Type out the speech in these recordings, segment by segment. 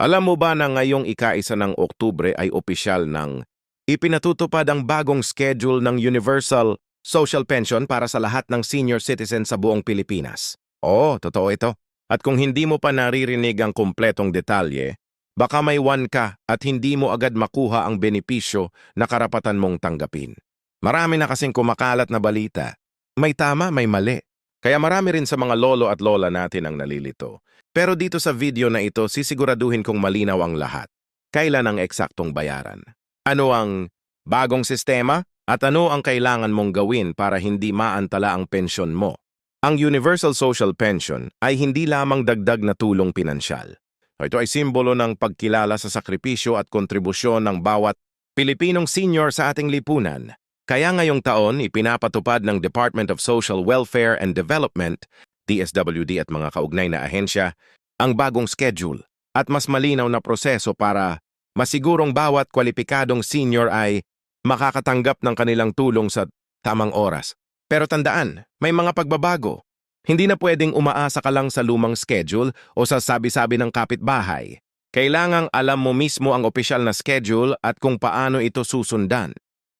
Alam mo ba na ngayong ika-isa ng Oktubre ay opisyal ng ipinatutupad ang bagong schedule ng Universal Social Pension para sa lahat ng senior citizen sa buong Pilipinas? Oo, totoo ito. At kung hindi mo pa naririnig ang kumpletong detalye, baka may one ka at hindi mo agad makuha ang benepisyo na karapatan mong tanggapin. Marami na kasing kumakalat na balita. May tama, may mali. Kaya marami rin sa mga lolo at lola natin ang nalilito. Pero dito sa video na ito, sisiguraduhin kong malinaw ang lahat. Kailan ang eksaktong bayaran? Ano ang bagong sistema? At ano ang kailangan mong gawin para hindi maantala ang pensyon mo? Ang Universal Social Pension ay hindi lamang dagdag na tulong pinansyal. Ito ay simbolo ng pagkilala sa sakripisyo at kontribusyon ng bawat Pilipinong senior sa ating lipunan. Kaya ngayong taon, ipinapatupad ng Department of Social Welfare and Development, DSWD at mga kaugnay na ahensya, ang bagong schedule at mas malinaw na proseso para masigurong bawat kwalipikadong senior ay makakatanggap ng kanilang tulong sa tamang oras. Pero tandaan, may mga pagbabago. Hindi na pwedeng umaasa ka lang sa lumang schedule o sa sabi-sabi ng kapitbahay. Kailangang alam mo mismo ang opisyal na schedule at kung paano ito susundan.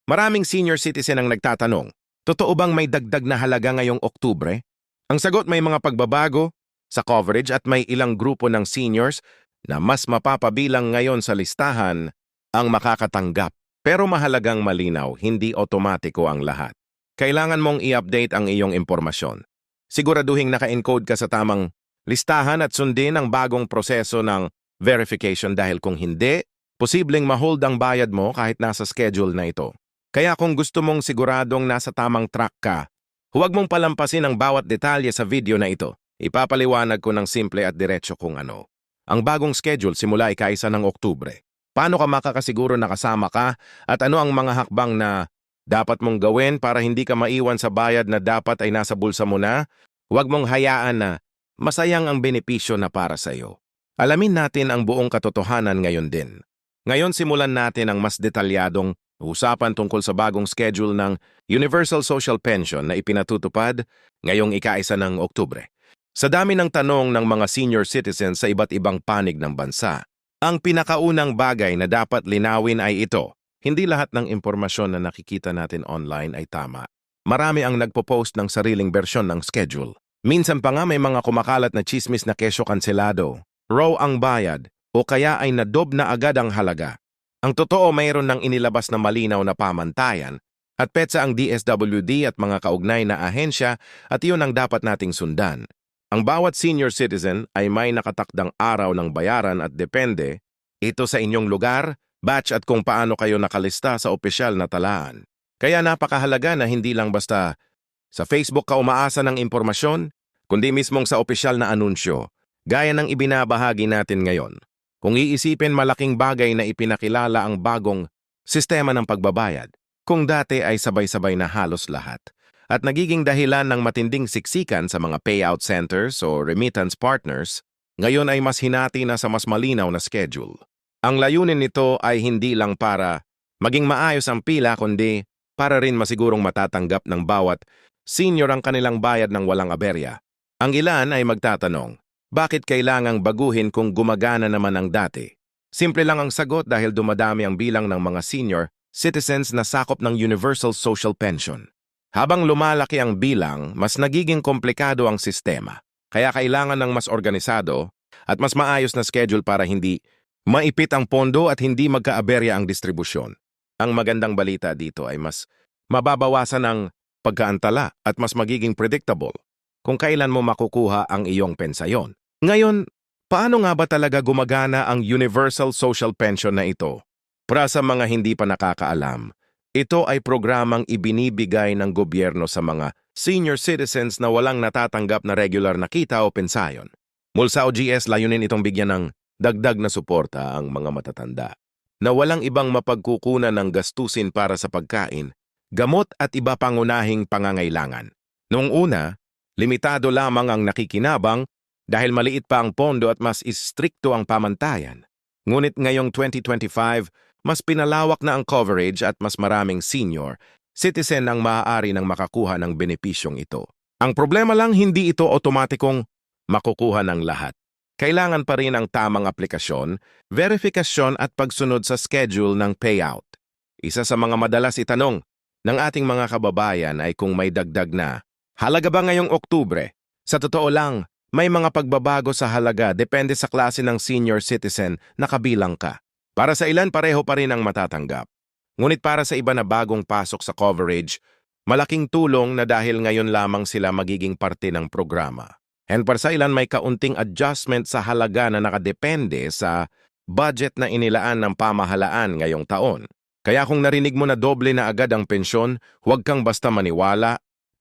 Maraming senior citizen ang nagtatanong, totoo bang may dagdag na halaga ngayong Oktubre? Ang sagot may mga pagbabago sa coverage at may ilang grupo ng seniors na mas mapapabilang ngayon sa listahan ang makakatanggap. Pero mahalagang malinaw, hindi otomatiko ang lahat. Kailangan mong i-update ang iyong impormasyon. Siguraduhin naka-encode ka sa tamang listahan at sundin ang bagong proseso ng verification dahil kung hindi, posibleng mahold ang bayad mo kahit nasa schedule na ito. Kaya kung gusto mong siguradong nasa tamang track ka, huwag mong palampasin ang bawat detalye sa video na ito. Ipapaliwanag ko ng simple at diretso kung ano. Ang bagong schedule simula ikaisa ng Oktubre. Paano ka makakasiguro na kasama ka at ano ang mga hakbang na dapat mong gawin para hindi ka maiwan sa bayad na dapat ay nasa bulsa mo na? Huwag mong hayaan na masayang ang benepisyo na para sa iyo. Alamin natin ang buong katotohanan ngayon din. Ngayon simulan natin ang mas detalyadong usapan tungkol sa bagong schedule ng Universal Social Pension na ipinatutupad ngayong ikaisa ng Oktubre. Sa dami ng tanong ng mga senior citizens sa iba't ibang panig ng bansa, ang pinakaunang bagay na dapat linawin ay ito. Hindi lahat ng impormasyon na nakikita natin online ay tama. Marami ang nagpo-post ng sariling bersyon ng schedule. Minsan pa nga may mga kumakalat na chismis na kesyo kanselado, raw ang bayad, o kaya ay nadob na agad ang halaga. Ang totoo mayroon ng inilabas na malinaw na pamantayan at petsa ang DSWD at mga kaugnay na ahensya at iyon ang dapat nating sundan. Ang bawat senior citizen ay may nakatakdang araw ng bayaran at depende ito sa inyong lugar, batch at kung paano kayo nakalista sa opisyal na talaan. Kaya napakahalaga na hindi lang basta sa Facebook ka umaasa ng impormasyon, kundi mismong sa opisyal na anunsyo, gaya ng ibinabahagi natin ngayon. Kung iisipin malaking bagay na ipinakilala ang bagong sistema ng pagbabayad, kung dati ay sabay-sabay na halos lahat, at nagiging dahilan ng matinding siksikan sa mga payout centers o remittance partners, ngayon ay mas hinati na sa mas malinaw na schedule. Ang layunin nito ay hindi lang para maging maayos ang pila kundi para rin masigurong matatanggap ng bawat senior ang kanilang bayad ng walang aberya. Ang ilan ay magtatanong, bakit kailangang baguhin kung gumagana naman ang dati? Simple lang ang sagot dahil dumadami ang bilang ng mga senior citizens na sakop ng Universal Social Pension. Habang lumalaki ang bilang, mas nagiging komplikado ang sistema. Kaya kailangan ng mas organisado at mas maayos na schedule para hindi maipit ang pondo at hindi magkaaberya ang distribusyon. Ang magandang balita dito ay mas mababawasan ang pagkaantala at mas magiging predictable kung kailan mo makukuha ang iyong pensayon. Ngayon, paano nga ba talaga gumagana ang Universal Social Pension na ito? Para sa mga hindi pa nakakaalam, ito ay programang ibinibigay ng gobyerno sa mga senior citizens na walang natatanggap na regular na kita o pensayon. Mula sa OGS, layunin itong bigyan ng dagdag na suporta ang mga matatanda na walang ibang mapagkukunan ng gastusin para sa pagkain, gamot at iba pangunahing pangangailangan. Noong una, limitado lamang ang nakikinabang dahil maliit pa ang pondo at mas istrikto ang pamantayan. Ngunit ngayong 2025, mas pinalawak na ang coverage at mas maraming senior citizen ang maaari ng makakuha ng benepisyong ito. Ang problema lang hindi ito otomatikong makukuha ng lahat. kailangan pa rin ang tamang aplikasyon, verifikasyon at pagsunod sa schedule ng payout. Isa sa mga madalas itanong ng ating mga kababayan ay kung may dagdag na, halaga ba ngayong Oktubre? Sa totoo lang, may mga pagbabago sa halaga depende sa klase ng senior citizen na kabilang ka. Para sa ilan pareho pa rin ang matatanggap. Ngunit para sa iba na bagong pasok sa coverage, malaking tulong na dahil ngayon lamang sila magiging parte ng programa. And para sa ilan may kaunting adjustment sa halaga na nakadepende sa budget na inilaan ng pamahalaan ngayong taon. Kaya kung narinig mo na doble na agad ang pensyon, huwag kang basta maniwala.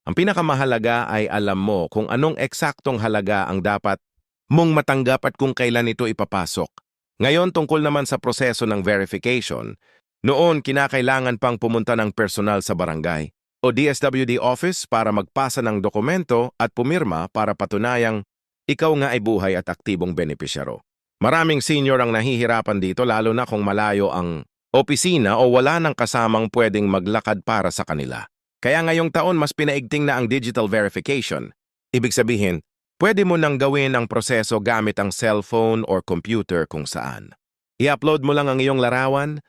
Ang pinakamahalaga ay alam mo kung anong eksaktong halaga ang dapat mong matanggap at kung kailan ito ipapasok. Ngayon tungkol naman sa proseso ng verification, noon kinakailangan pang pumunta ng personal sa barangay o DSWD office para magpasa ng dokumento at pumirma para patunayang ikaw nga ay buhay at aktibong benepisyaro. Maraming senior ang nahihirapan dito lalo na kung malayo ang opisina o wala ng kasamang pwedeng maglakad para sa kanila. Kaya ngayong taon mas pinaigting na ang digital verification. Ibig sabihin, pwede mo nang gawin ang proseso gamit ang cellphone or computer kung saan. I-upload mo lang ang iyong larawan,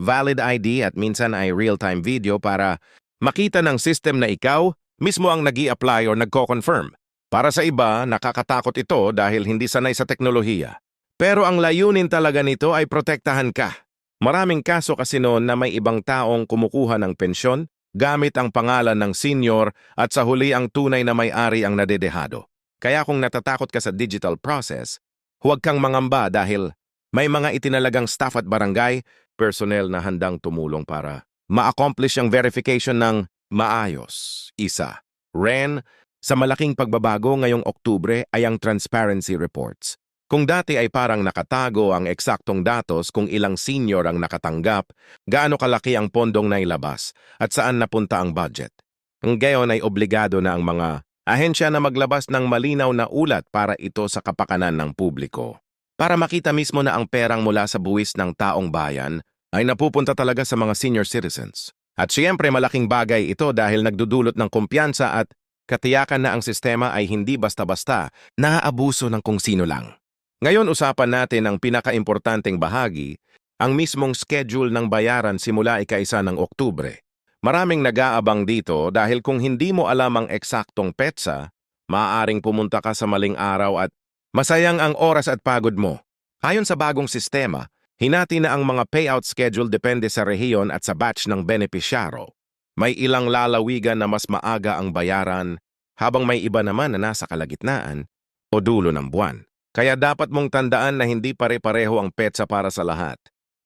valid ID at minsan ay real-time video para makita ng system na ikaw mismo ang nag apply or nagko-confirm. Para sa iba, nakakatakot ito dahil hindi sanay sa teknolohiya. Pero ang layunin talaga nito ay protektahan ka. Maraming kaso kasi noon na may ibang taong kumukuha ng pensyon gamit ang pangalan ng senior at sa huli ang tunay na may-ari ang nadedehado. Kaya kung natatakot ka sa digital process, huwag kang mangamba dahil may mga itinalagang staff at barangay, personnel na handang tumulong para ma-accomplish ang verification ng maayos. Isa, REN, sa malaking pagbabago ngayong Oktubre ay ang transparency reports. Kung dati ay parang nakatago ang eksaktong datos kung ilang senior ang nakatanggap, gaano kalaki ang pondong nailabas at saan napunta ang budget. Ang gayon ay obligado na ang mga ahensya na maglabas ng malinaw na ulat para ito sa kapakanan ng publiko. Para makita mismo na ang perang mula sa buwis ng taong bayan ay napupunta talaga sa mga senior citizens. At siyempre malaking bagay ito dahil nagdudulot ng kumpiyansa at katiyakan na ang sistema ay hindi basta-basta naaabuso ng kung sino lang. Ngayon usapan natin ang pinakaimportanteng bahagi, ang mismong schedule ng bayaran simula ikaisa ng Oktubre. Maraming nag-aabang dito dahil kung hindi mo alam ang eksaktong petsa, maaaring pumunta ka sa maling araw at masayang ang oras at pagod mo. Ayon sa bagong sistema, Hinati na ang mga payout schedule depende sa rehiyon at sa batch ng benepisyaro. May ilang lalawigan na mas maaga ang bayaran, habang may iba naman na nasa kalagitnaan o dulo ng buwan. Kaya dapat mong tandaan na hindi pare-pareho ang petsa para sa lahat.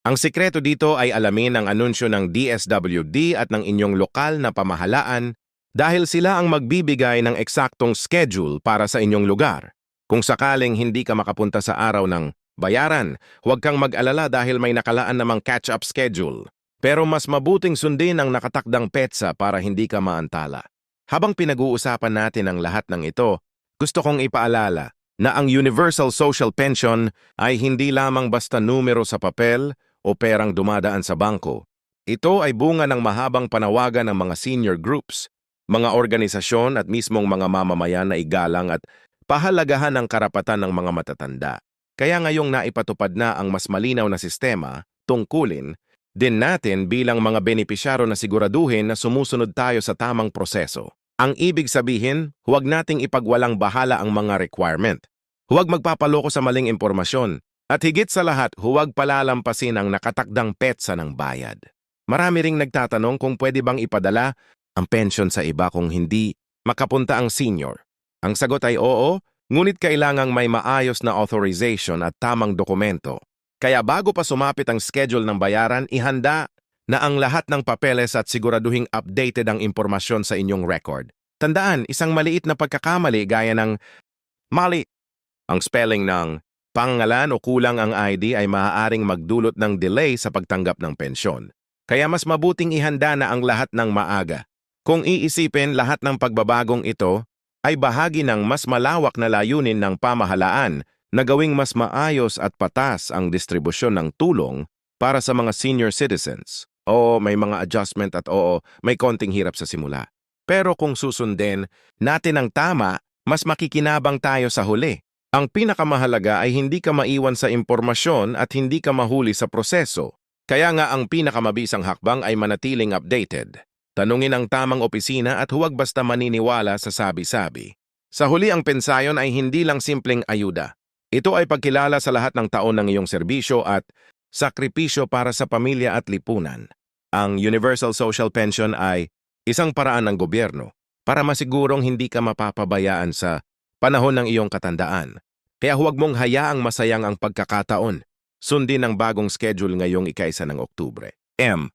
Ang sikreto dito ay alamin ang anunsyo ng DSWD at ng inyong lokal na pamahalaan dahil sila ang magbibigay ng eksaktong schedule para sa inyong lugar. Kung sakaling hindi ka makapunta sa araw ng Bayaran, huwag kang mag-alala dahil may nakalaan namang catch-up schedule. Pero mas mabuting sundin ang nakatakdang petsa para hindi ka maantala. Habang pinag-uusapan natin ang lahat ng ito, gusto kong ipaalala na ang Universal Social Pension ay hindi lamang basta numero sa papel o perang dumadaan sa bangko. Ito ay bunga ng mahabang panawagan ng mga senior groups, mga organisasyon at mismong mga mamamayan na igalang at pahalagahan ang karapatan ng mga matatanda. Kaya ngayong naipatupad na ang mas malinaw na sistema, tungkulin, din natin bilang mga benepisyaro na siguraduhin na sumusunod tayo sa tamang proseso. Ang ibig sabihin, huwag nating ipagwalang bahala ang mga requirement. Huwag magpapaloko sa maling impormasyon. At higit sa lahat, huwag palalampasin ang nakatakdang petsa ng bayad. Marami ring nagtatanong kung pwede bang ipadala ang pension sa iba kung hindi makapunta ang senior. Ang sagot ay oo, Ngunit kailangang may maayos na authorization at tamang dokumento. Kaya bago pa sumapit ang schedule ng bayaran, ihanda na ang lahat ng papeles at siguraduhing updated ang impormasyon sa inyong record. Tandaan, isang maliit na pagkakamali gaya ng mali. Ang spelling ng pangalan o kulang ang ID ay maaaring magdulot ng delay sa pagtanggap ng pensyon. Kaya mas mabuting ihanda na ang lahat ng maaga. Kung iisipin lahat ng pagbabagong ito, ay bahagi ng mas malawak na layunin ng pamahalaan na gawing mas maayos at patas ang distribusyon ng tulong para sa mga senior citizens. Oo, may mga adjustment at oo, may konting hirap sa simula. Pero kung susundin natin ang tama, mas makikinabang tayo sa huli. Ang pinakamahalaga ay hindi ka maiwan sa impormasyon at hindi ka mahuli sa proseso. Kaya nga ang pinakamabisang hakbang ay manatiling updated. Tanungin ang tamang opisina at huwag basta maniniwala sa sabi-sabi. Sa huli ang pensayon ay hindi lang simpleng ayuda. Ito ay pagkilala sa lahat ng taon ng iyong serbisyo at sakripisyo para sa pamilya at lipunan. Ang Universal Social Pension ay isang paraan ng gobyerno para masigurong hindi ka mapapabayaan sa panahon ng iyong katandaan. Kaya huwag mong hayaang masayang ang pagkakataon. Sundin ang bagong schedule ngayong ikaisa ng Oktubre. M.